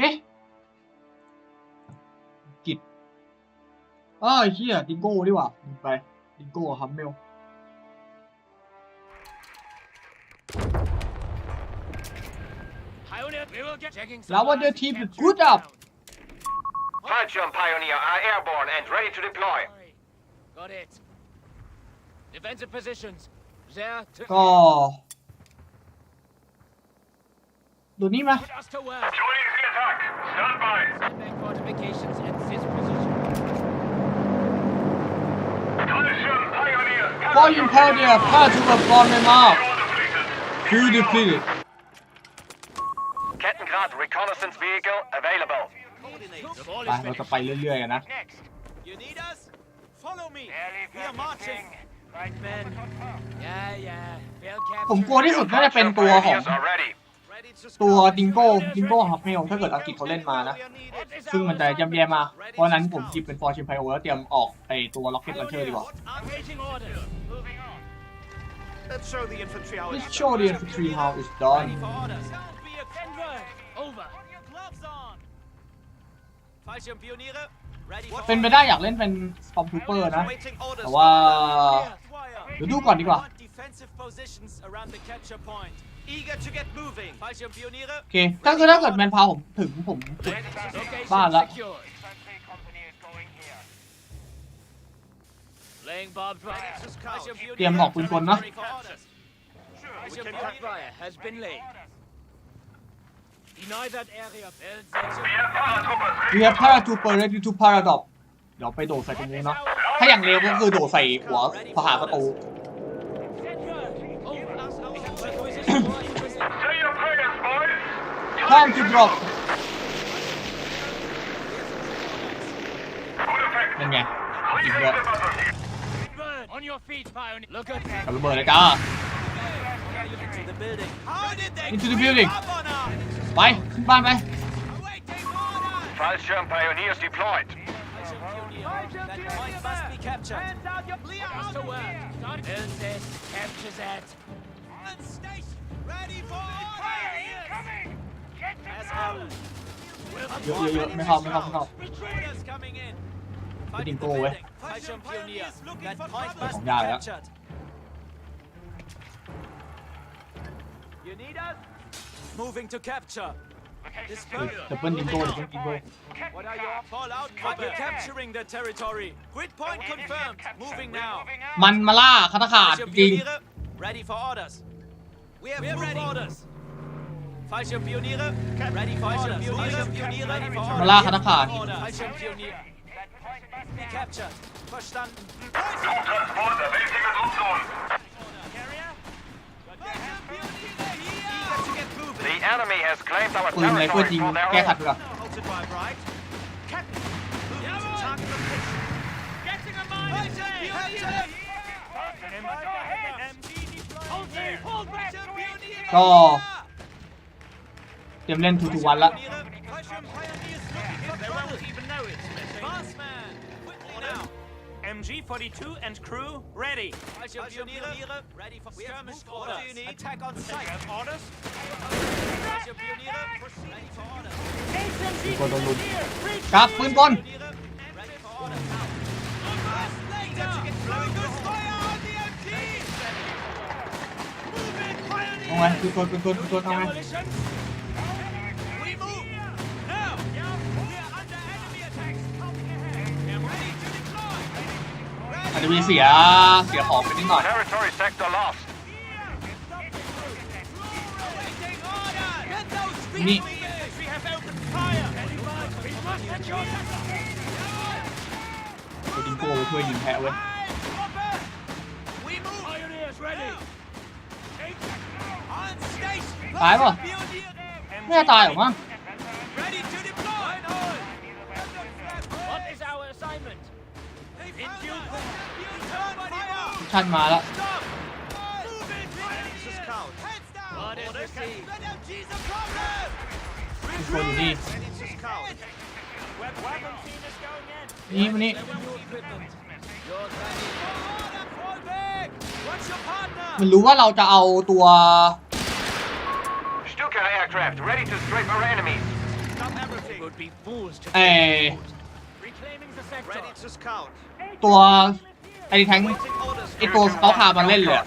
Okay. Git. Ah, here, Go, ไอ้เหี้ยดิงโก้ดีกว่าลืมไปดิงโก้ฮัมเมล Now the team is good up. Hardjump Pioneer are airborne and ready to deploy. Got it. Defensive positions. There to... Oh. ดูนี่มาฟอร์ยูแพดเดียแพดที่มาฟอร์มมาคือดีพีดีไปเราจะไปเรื่อยๆกันนะผมกลัวที่สุดก็จะเป็นตัวของตัวดิงโก้ดิงโก้ฮับเมลถ้าเกิดอังกฤษเขาเล่นมานะซึ่งมันจะย่ำแย่มาเพราะนั้นผมจิบเป็นฟอร์ชิมไพโอแล้วเตรียมออกไอตัวล็อกเก็ตลันเชอร์ดีกว่า Let's show the infantry h o อ i เป็นไปได้อยากเล่นเป็นสตอมทูเปอร์นะแต่ว่าเดี๋ยวดูก่อนดีกว่าโอเคถ้าคือถ้าเกิดแมนพาผมถึงผมดบ้านละเตรียมออกปืนกลนะ เรียพาทูเปอร์เรดทูพาราดอปเดี๋ยวไปโดดใส่ตรงนี้เนาะ ถ้าอย่างเร็วก็คือโดดใส่หัวผาประตู Time to drop On your feet, Pioneer. Look at that. Into the building. How did they Into the building. up Fallschirm pioneers deployed. captures Ready for เยอะๆยไม่ครับไม่ครับไม่ครับไปดิงโก้เว้ยของยากแล้วจะเปินดิงโก้เปิ้ดิงโก้มันมาล่าคาตาขาดจริงมาล่าคณะขาดปืนไรมพูดจริงแก้ขัดก่อนก็ตรียมเล่นทุกวันละกับปืนกลเอาไงปืนกลปืนกลปืนกลเอาไงจะมีเสียเสียของไปนิดหน่อยนี่โดิงโก้ไปช่วยยิงแพ้เว้ยตายป่ะไม่ตายหรอมั้งท่านมาละคนดีนี่มันนี่ มันรู้ว่าเราจะเอาตัวเอ้ตัวไอ้แทงไอ้ตัวสต๊อการ์มันเล่นเลย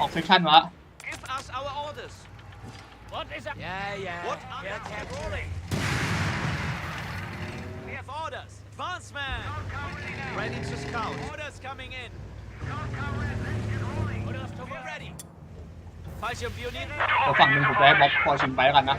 ของเซสชั่นวะฝั่งหนึ่งผมจะให้บ็อกพอชิมไปกันนะ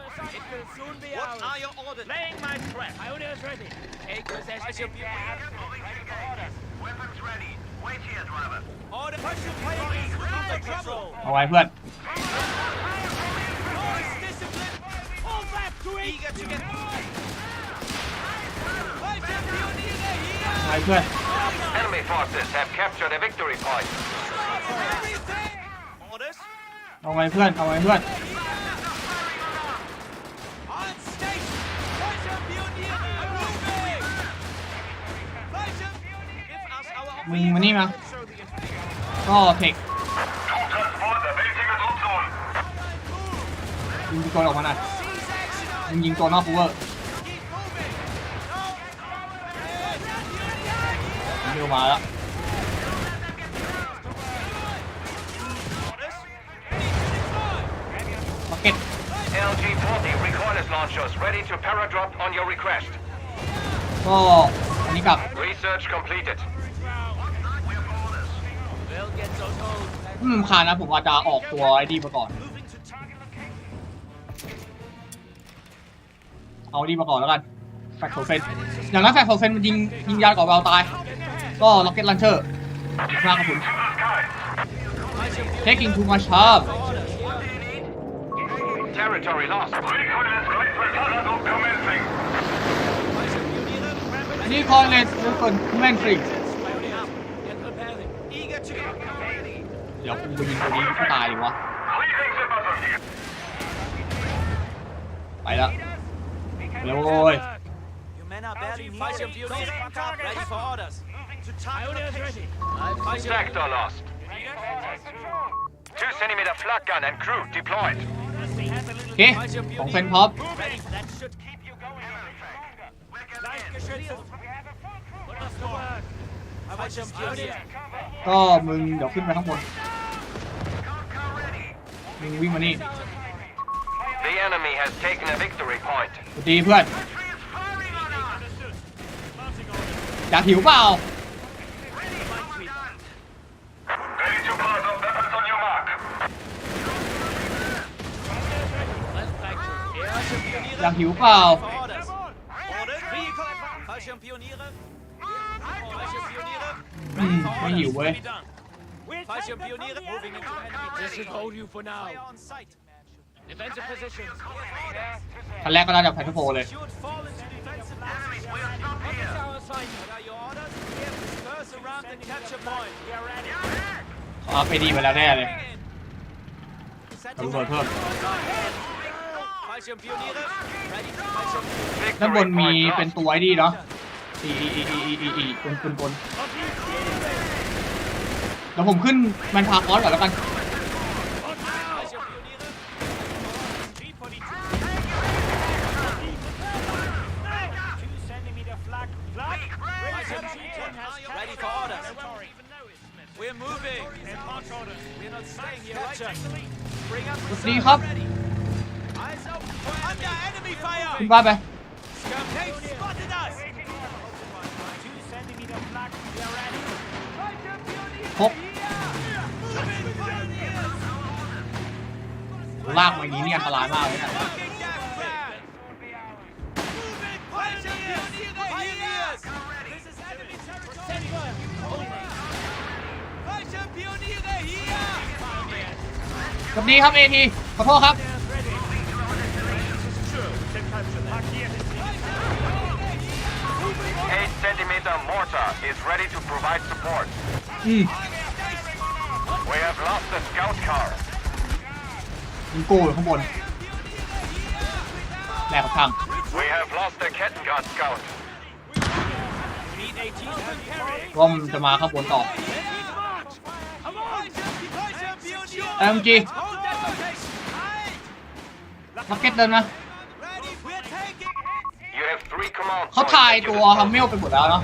It will soon be what ours. What are your orders? Laying my trap. My is ready. Take possession of your Orders. Weapons ready. Wait here, driver. Order. Push your planes. We're in trouble. Oh, I've left. Noise, discipline. Pull back to it. Eager to get i Enemy forces have captured a victory point. Oh, I've Oh, i friend. มึงมานี่มาก็เทคยิงตัวออกมาหน่อยมึงยิงตัวนอกฟูเวอร์เดี๋ยวมาแล้วบักเก็ต LG-40 Recoilless Launchers ready to paradrop on your request ก็อันนี้กลับ Research completed อืมคาญนะผมอาจจะออกตัวไอ้ดีมาก่อน เอาดีมาก่อนแล้วกัน แฟกโซเฟนอย่างนั้นแฟกโซเฟนมันยิงยิงยาก่อนเราตาย ก็ล็อกเก็ตลันเชอร์ข้างกระุน taking too much t i m น t ่คอ i เ o r y l o s คนแ c นฟรี i s c m e n r เดี๋ยวกูยิงตัวนี้กูตายดิวะไปละเร็วโว้ย You men are barely near. Fight your units. Ready for orders. To target location. Sector lost. Two centimeter flat gun and crew deployed. โอเคของเฟนพ็อป That should keep you going. Light Geschütze. ก็มึงเดี๋ยวขึ้นไปข้างบน มึงวิ่งมานี่ The enemy has taken a victory point. สวัสดีเพื่อน อยากหิวเปล่า Ready to battle. Weapons on your mark. อยากหิวเปล่า Orders. Vehicle advanced. Fallschirmpioniere. ท่หันแรกก็ได้จากแพทโฟเลยเอาไปดีไปแล้วแน่เลยตำรวจเพิ่มด้านบนมีเป็นตัวไอ้ดีเนาะอีอีอีอีอีอีออีีบนบนบเดี๋ยวผมขึ้นแมนพาคอสก่อนแล้วกันสวัสดีครับคุณว่าไปพลากมาอย่างนี้เนี่ยอันตรายมากเลยนะกับนี้ครับเอทีขอโทษครับ8 centimeter mortar is ready to provide support. มยโกูอยู่ข้างบนแหลกทาง We have lost the cat guard scout. ่มจะมาข้างบนต่อเอ็มจีมาเก็ตเดินมา You have three เขาถ่ทายตัวฮัมเมลไปหมดแล้วเนาะ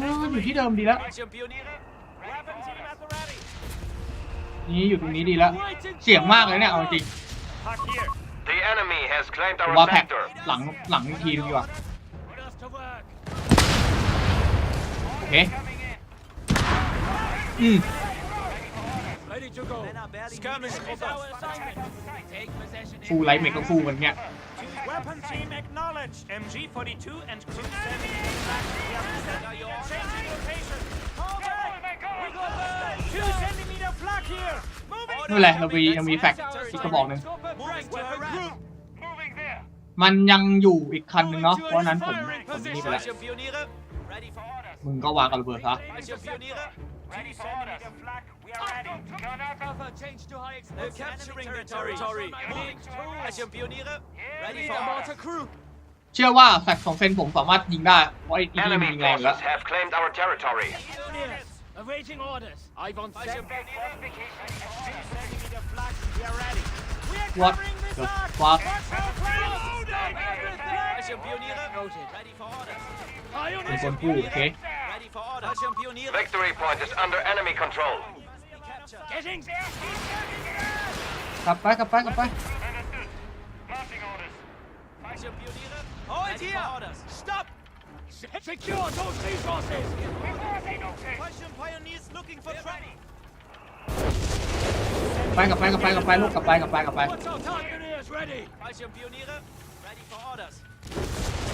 ออยู่ที่เดิมดีแล้ว นี่อยู่ตรงนี้ดีแล้ว เสี่ยงมากเลยเนี่ยเอาจริงว่าแพ็คหลังหลังีทีดีกว่า โอเคอืมฟูไลท์เมก็ฟูเหมือนเนี้ยนี่แหละเรามียังมีแฟกต์ทกระบอกหนึ่งมันยังอยู่อีกคันนึงเนาะเพราะนั้นผมผมนี่ไปแล้วมึงก็วางกับระเบิดซะ Ready for Flak. We are ready. Gun Alpha, change to high explosive are capturing the territory. Moving As your Ready for mortar crew. เชื่อว่าแฟกของเฟนผมสามารถยิงได้เพราะไอ้ที่มันยิงแรงแล้ว have claimed our territory. orders. Ready for orders. Victory point is under enemy control. Getting there. กลับไปกลับไปกลับไป Marching oh, orders. Stop! Secure those resources! Russian pioneers looking for trouble. ไปกลับไปกลับไปกลับไปลูกกลับไปกลับไปกลับไป What's our target is ready? Russian pioneers ready for orders.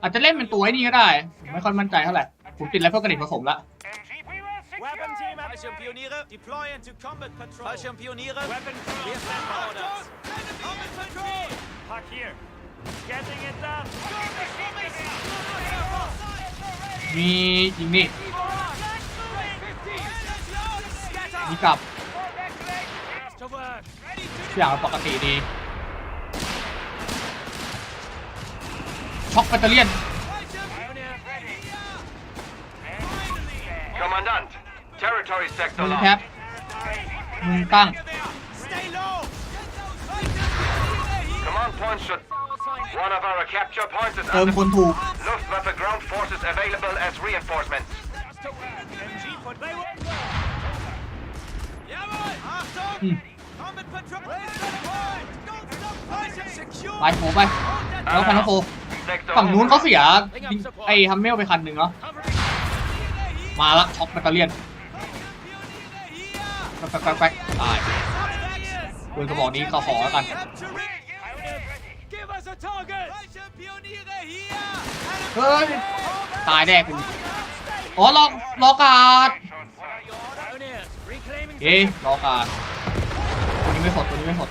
อาจจะเล่นเป็นตัวไอ้นี่ก็ได้ ไม่ค่อยมั่นใจเท่าไหร่ผมติดแล้วเพื่กระดิ่ผสมละมีอีกนี่มีกลับเอย่างปกติดีท็อกแบตเตอรี่น Commandant, territory sector มึง lock. แคปมึงตั้ง Command point should. One of our capture points is เติม under คนถูก Luftwaffe ground forces available as reinforcements. Hmm. ฝั่งนู้นเขาเสียไอ้ฮัมเมลไปคันหนึ่งเนาะมาละช็อปแบตเตอรี่แป๊กแป๊กแกตายปืนกระบอกนี้เขาขอแล้วกันเฮ้ยตายแน่คุณ อ๋อรอรอการเอ๊ะรอการตัวนี้ไม่หดตัวนี้ไม่หด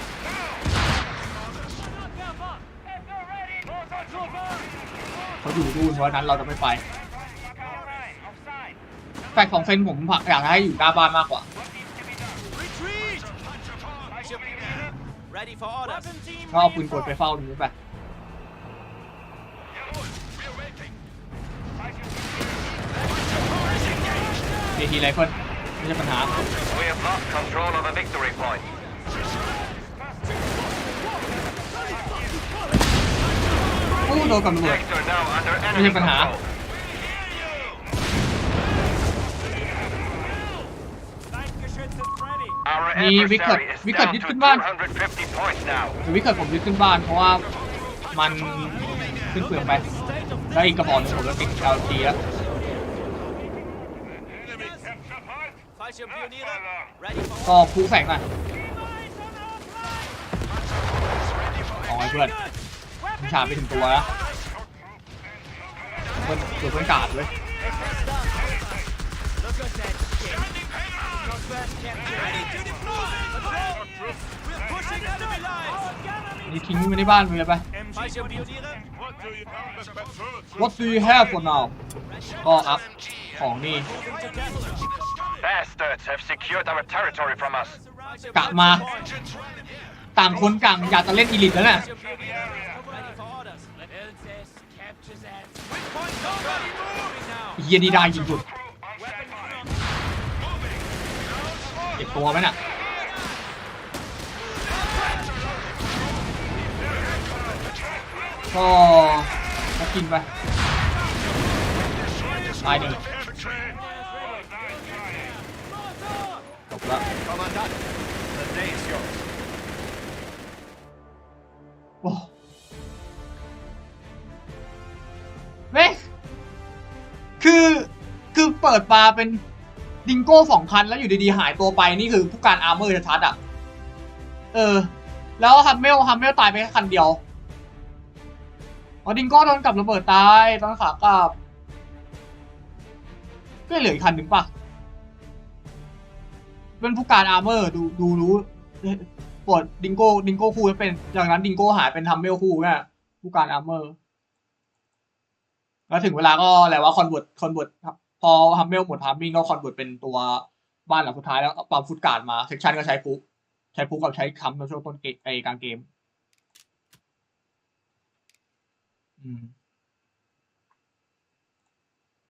เขาอยู่ดูเพราะนั้นเราจะไม่ไปแฟกของเฟนผมอยากให้อยู่หน้าบ้านมากกว่าก็เอาปืนกดไปเฝ้าดูไปเยทีไรเฟิลไม่ใช่ปัญหาอ้โดนตำรวจ Sector now u n นี่วิกเกิลวิกเกิลยึดขึ้นบ้านวิกเกิลผมยึดขึ้นบ้านเพราะว่ามันขึ้นเปลืองไปได้อีกกระบอกหนึงผม้วติดชาวจีแล้วก็ผู้แสงหน่อยเอาไว้เพื่อนวิชาไปถึงตัวแล้วเพื่อนกาดเลย นี่ทิ้งไว้ในบ้านมึงเลยไป What do you have for now ก็อัพของนี่ Bastards have secured our territory from us กะมา ต่างคนกลางอยากจะเล่นอีลิทแล้วน่ะเฮียดีได้ยิงจุดเก็บตัวไหมน่ะ พอก็กินไปตายหนึ่งจบแล้วปิดปลาเป็นดิงโก้สองพันแล้วอยู่ดีๆหายตัวไปนี่คือผู้การอาร์เมอร์ชัดๆอ่ะ เออ แล้วฮัมเมลฮัมเมลตายไปแค่คันเดียวออดิงโก้โดนกับระเบิดตายตอนขากลับก็เหลืออีกคันหนึ่งปะ เป็นผู้การอาร์เมอร์ดูดูรู้ ปวดดิงโก้ดิงโก้คู่จะเป็นจากนั้นดิงโก้หายเป็นทัมเมลคู่เนี่ยผู้การอาร์เมอร์ แล้วถึงเวลาก็แล้ววาคอนเวิร์ตคอนเวิร์ตครับพอฮัมเมลหมดทามมิ่งก็คอนเวิร์ตเป็นตัวบ้านหลังสุดท้ายแล้วปามฟุตการ์ดมา เซ็กชันก็ใช้ฟุก ใช้ฟุกกับใช้คำในช่วงต้นเกมไอกลางเกม อืม